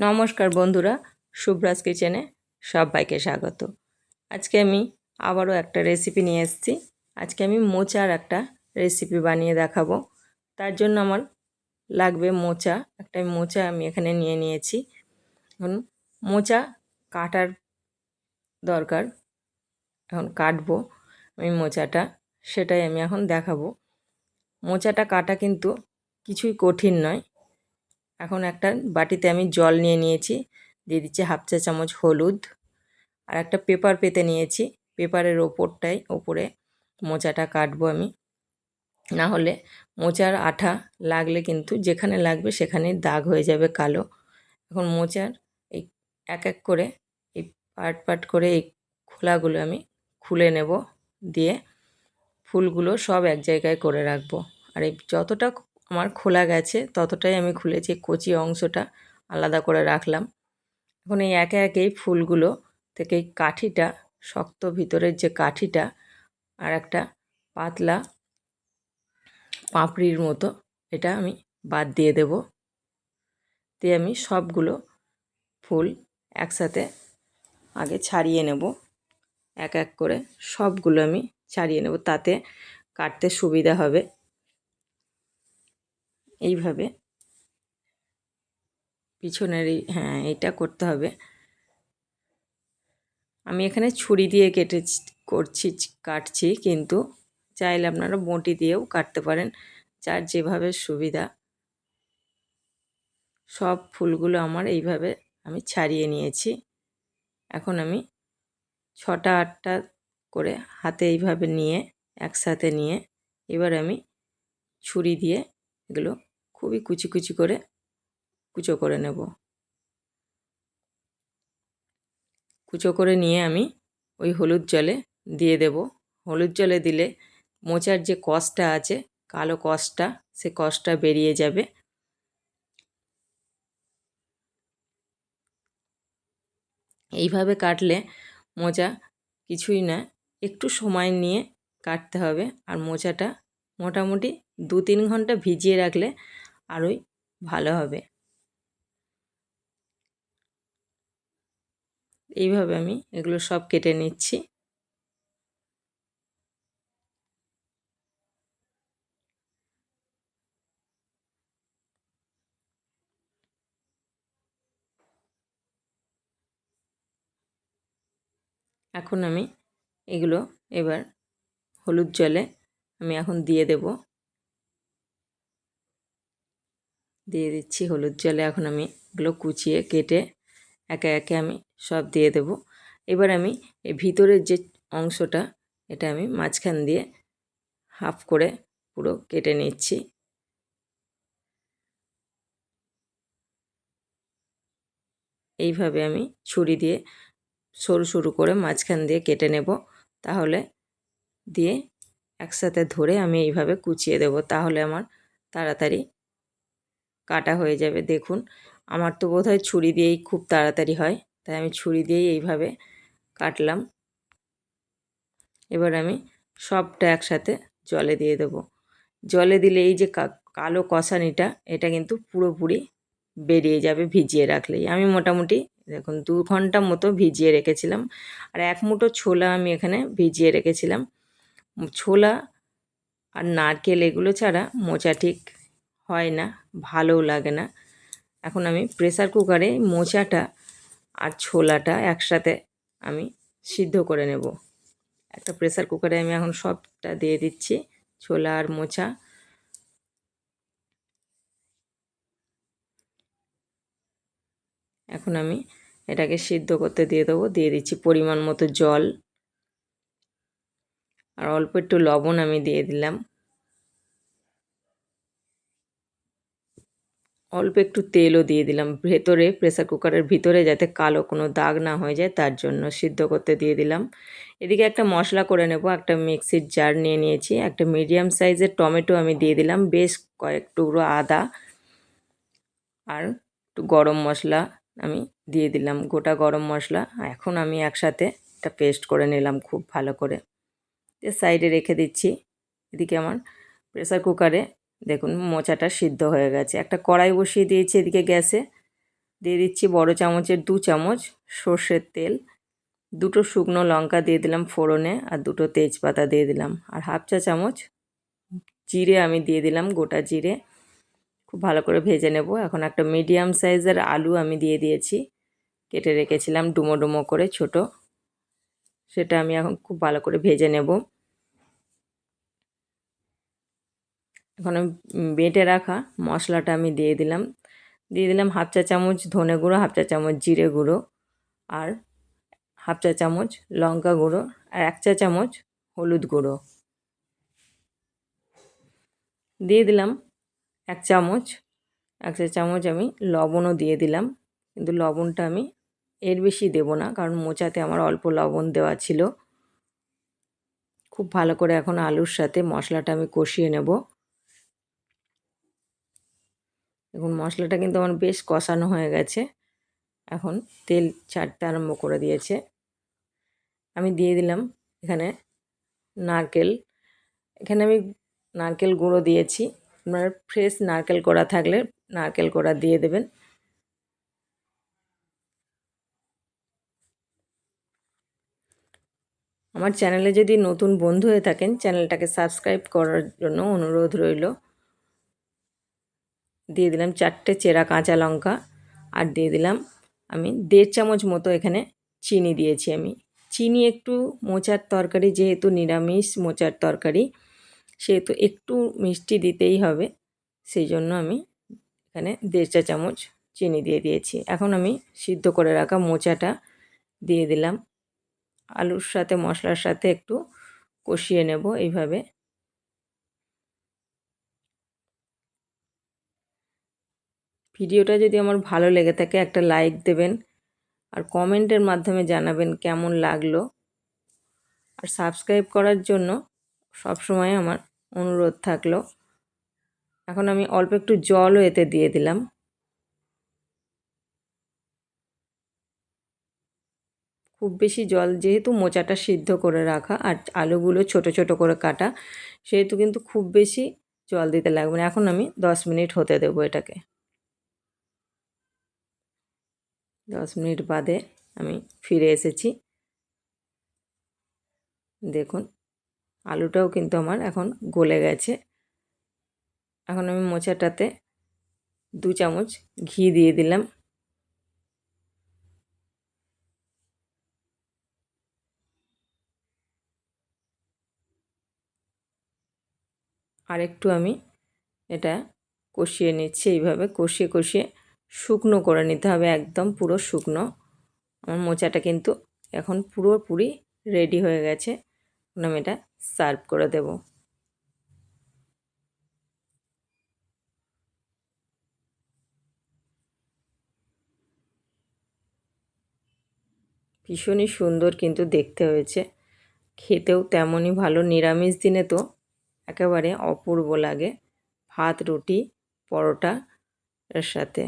নমস্কার বন্ধুরা শুভ্রাজ কিচেনে সবাইকে স্বাগত। আজকে আমি আবারও একটা রেসিপি নিয়ে এসেছি। আজকে আমি মোচার একটা রেসিপি বানিয়ে দেখাবো। তার জন্য আমার লাগবে মোচা। একটা মোচা আমি এখানে নিয়ে নিয়েছি। এখন মোচা কাটার দরকার। এখন কাটবো আমি মোচাটা, সেটাই আমি এখন দেখাবো। মোচাটা কাটা কিন্তু কিছুই কঠিন নয়। এখন একটা বাটিতে আমি জল নিয়ে নিয়েছি, দিয়ে দিচ্ছি হাফ চা চামচ হলুদ, আর একটা পেপার পেতে নিয়েছি, পেপারের ওপরটায় ওপরে মোচাটা কাটবো আমি। না হলে মোচার আঠা লাগলে কিন্তু যেখানে লাগবে সেখানে দাগ হয়ে যাবে কালো। এখন মোচার এই এক এক করে, এই পাট পাট করে এই খোলাগুলো আমি খুলে নেব, দিয়ে ফুলগুলো সব এক জায়গায় করে রাখব। আর এই যতটা আমার খোলা গেছে, ততটাই আমি খুলেছি, কচি অংশটা আলাদা করে রাখলাম। এখন এই একে একে এই ফুলগুলো থেকে কাঠিটা, শক্ত ভিতরের যে কাঠিটা আর একটা পাতলা পাঁপড়ির মতো, এটা আমি বাদ দিয়ে দেব। দিয়ে আমি সবগুলো ফুল একসাথে আগে ছাড়িয়ে নেব। এক এক করে সবগুলো আমি ছাড়িয়ে নেব, তাতে কাটতে সুবিধা হবে। এইভাবে। পিছনের হ্যাঁ এইটা করতে হবে। আমি এখানে ছুরি দিয়ে কেটে করছি, কাটছি, কিন্তু চাইলে আপনারা বঁটি দিয়েও কাটতে পারেন। যার যেভাবে সুবিধা। সব ফুলগুলো আমার এইভাবে আমি ছাড়িয়ে নিয়েছি। এখন আমি ছটা, আটটা করে হাতে এইভাবে নিয়ে, একসাথে নিয়ে এবার আমি ছুরি দিয়ে এগুলো খুবই কুচি কুচি করে কুচো করে নেব। কুচো করে নিয়ে আমি ওই হলুদ জলে দিয়ে দেব। হলুদ জলে দিলে মোচার যে কষটা আছে, কালো কষটা সে কষটা বেরিয়ে যাবে। এইভাবে কাটলে মোচা কিছুই না, একটু সময় নিয়ে কাটতে হবে। আর মোচাটা মোটামুটি দু তিন ঘণ্টা ভিজিয়ে রাখলে আরোই ভালো হবে। এইভাবে আমি এগুলো সব কেটে নিচ্ছি। এখন আমি এগুলো এবার হলুদ জলে আমি এখন দিয়ে দেব। দিয়ে দিচ্ছি হলুদ জলে। এখন আমি এগুলো কুচিয়ে, কেটে একে একে আমি সব দিয়ে দেব। এবার আমি এই ভিতরের যে অংশটা, এটা আমি মাঝখান দিয়ে হাফ করে পুরো কেটে নিচ্ছি। এইভাবে আমি ছুরি দিয়ে সরু সরু করে মাঝখান দিয়ে কেটে নেব। তাহলে দিয়ে একসাথে ধরে আমি এইভাবে কুচিয়ে দেব। তাহলে আমার তাড়াতাড়ি কাটা হয়ে যাবে। দেখুন, আমার তো বোধ হয় ছুরি দিয়েই খুব তাড়াতাড়ি হয়, তাই আমি ছুরি দিয়েই এইভাবে কাটলাম। এবার আমি সবটা একসাথে জলে দিয়ে দেব। জলে দিলে এই যে কালো কষানিটা এটা কিন্তু পুরোপুরি বেরিয়ে যাবে ভিজিয়ে রাখলেই। আমি মোটামুটি, দেখুন, দু ঘণ্টা মতো ভিজিয়ে রেখেছিলাম, আর এক মুঠো ছোলা আমি এখানে ভিজিয়ে রেখেছিলাম। ছোলা আর নারকেল এগুলো ছাড়া মোচা ঠিক হয় না, ভালোও লাগে না। এখন আমি প্রেসার কুকারে মোচাটা আর ছোলাটা একসাথে আমি সিদ্ধ করে নেব। একটা প্রেসার কুকারে আমি এখন সবটা দিয়ে দিচ্ছি, ছোলা আর মোচা। এখন আমি এটাকে সিদ্ধ করতে দিয়ে দেবো, দিয়ে দিচ্ছি পরিমাণ মতো জল। আর অল্প একটু লবণ আমি দিয়ে দিলাম। অল্প একটু তেলও দিয়ে দিলাম। ভেতরে প্রেসার কুকারের ভিতরে যাতে কালো কোনো দাগ না হয়ে যায়, তার জন্য সিদ্ধ করতে দিয়ে দিলাম। এদিকে একটা মশলা করে নেব, একটা মিক্সির জার নিয়ে নিয়েছি। একটা মিডিয়াম সাইজের টমেটো আমি দিয়ে দিলাম, বেশ কয়েক টুকরো আদা আর একটু গরম মশলা আমি দিয়ে দিলাম, গোটা গরম মশলা। এখন আমি একসাথে একটা পেস্ট করে নিলাম খুব ভালো করে। সাইডে রেখে দিচ্ছি। এদিকে আমার প্রেসার কুকারে দেখুন, মোচাটা সিদ্ধ হয়ে গেছে। একটা কড়াই বসিয়ে দিয়েছি এদিকে গ্যাসে। দিয়ে দিচ্ছি বড় চামচের দু চামচ সর্ষের তেল, দুটো শুকনো লঙ্কা দিয়ে দিলাম ফোড়নে আর দুটো তেজপাতা দিয়ে দিলাম। আর হাফ চা চামচ জিরে আমি দিয়ে দিলাম, গোটা জিরে। খুব ভালো করে ভেজে নেব। এখন একটা মিডিয়াম সাইজের আলু আমি দিয়ে দিয়েছি। কেটে রেখেছিলাম ডুমো ডুমো করে ছোট। সেটা আমি এখন খুব ভালো করে ভেজে নেব। এখন আমি বেটে রাখা মশলাটা আমি দিয়ে দিলাম। দিয়ে দিলাম হাফ চা চামচ ধনে গুঁড়ো, হাফ চা চামচ জিরে গুঁড়ো আর হাফ চা চামচ লঙ্কা গুঁড়ো আর এক চা চামচ হলুদ গুঁড়ো। দিয়ে দিলাম এক চামচ, এক চা চামচ আমি লবণও দিয়ে দিলাম। কিন্তু লবণটা আমি এর বেশি দেব না কারণ মোচাতে আমার অল্প লবণ দেওয়া ছিল। খুব ভালো করে এখন আলুর সাথে মশলাটা আমি কষিয়ে নেব। দেখুন, মশলাটা কিন্তু আমার বেশ কষানো হয়ে গেছে। এখন তেল ছাড়তে আরম্ভ করে দিয়েছে। আমি দিয়ে দিলাম এখানে নারকেল। এখানে আমি নারকেল গুঁড়ো দিয়েছি। আপনার ফ্রেশ নারকেল করা থাকলে নারকেল কোড়া দিয়ে দেবেন। আমার চ্যানেলে যদি নতুন বন্ধু হয়ে থাকেন, চ্যানেলটাকে সাবস্ক্রাইব করার জন্য অনুরোধ রইল। দিয়ে দিলাম চারটে চেরা কাঁচা লঙ্কা আর দিয়ে দিলাম আমি দেড় চামচ মতো এখানে চিনি দিয়েছি আমি। চিনি একটু মোচার তরকারি যেহেতু নিরামিষ মোচার তরকারি, সেহেতু একটু মিষ্টি দিতেই হবে, সেই জন্য আমি এখানে দেড় চা চামচ চিনি দিয়ে দিয়েছি। এখন আমি সিদ্ধ করে রাখা মোচাটা দিয়ে দিলাম। আলুর সাথে, মশলার সাথে একটু কষিয়ে নেব এইভাবে। ভিডিওটা যদি আমার ভালো লেগে থাকে একটা লাইক দেবেন আর কমেন্টের মাধ্যমে জানাবেন কেমন লাগল। আর সাবস্ক্রাইব করার জন্য সবসময় আমার অনুরোধ থাকল। এখন আমি অল্প একটু জলও এতে দিয়ে দিলাম। খুব বেশি জল যেহেতু মোচাটা সিদ্ধ করে রাখা আর আলুগুলো ছোট ছোট করে কাটা, সেহেতু কিন্তু খুব বেশি জল দিতে লাগবে না। এখন আমি দশ মিনিট হতে দেবো এটাকে। দশ মিনিট বাদে আমি ফিরে এসেছি। দেখুন, আলুটাও কিন্তু আমার এখন গলে গেছে। এখন আমি মোচাটাতে দু চামচ ঘি দিয়ে দিলাম। আর একটু আমি এটা কষিয়ে নিচ্ছি, এইভাবে কষিয়ে কষিয়ে শুকনো করে নিতে হবে, একদম পুরো শুকনো। আমার মোচাটা কিন্তু এখন পুরোপুরি রেডি হয়ে গেছে। এখন আমি এটা সার্ভ করে দেব। ভীষণই সুন্দর কিন্তু দেখতে হয়েছে। খেতেও তেমনই ভালো, নিরামিষ দিনে তো একেবারে অপূর্ব লাগে। ভাত, রুটি, পরোটা এর সাথে।